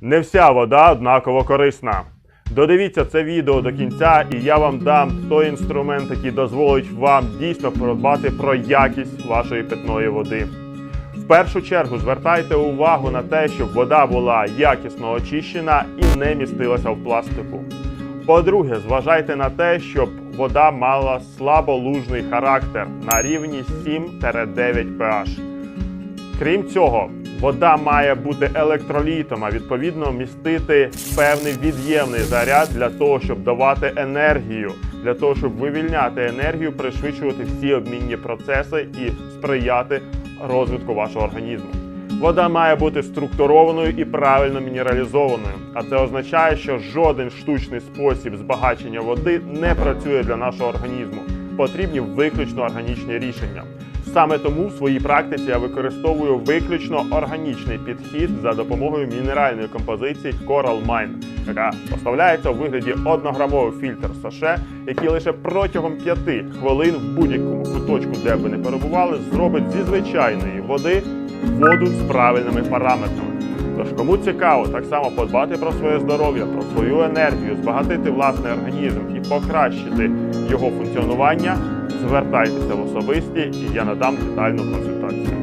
Не вся вода однаково корисна. Додивіться це відео до кінця, і я вам дам той інструмент, який дозволить вам дійсно подбати про якість вашої питної води. В першу чергу звертайте увагу на те, щоб вода була якісно очищена і не містилася в пластику. По-друге, зважайте на те, щоб вода мала слаболужний характер на рівні 7-9 pH. Крім цього, вода має бути електролітом, а відповідно містити певний від'ємний заряд для того, щоб давати енергію, для того, щоб вивільняти енергію, пришвидшувати всі обмінні процеси і сприяти розвитку вашого організму. Вода має бути структурованою і правильно мінералізованою, а це означає, що жоден штучний спосіб збагачення води не працює для нашого організму. Потрібні виключно органічні рішення. Саме тому в своїй практиці я використовую виключно органічний підхід за допомогою мінеральної композиції Coral Mine, яка поставляється у вигляді 1-грамовий фільтр саше, який лише протягом 5 хвилин в будь-якому куточку, де б ви не перебували, зробить зі звичайної води воду з правильними параметрами. Тож, кому цікаво так само подбати про своє здоров'я, про свою енергію, збагатити власний організм і покращити його функціонування, звертайтеся в особисті, і я надам детальну консультацію.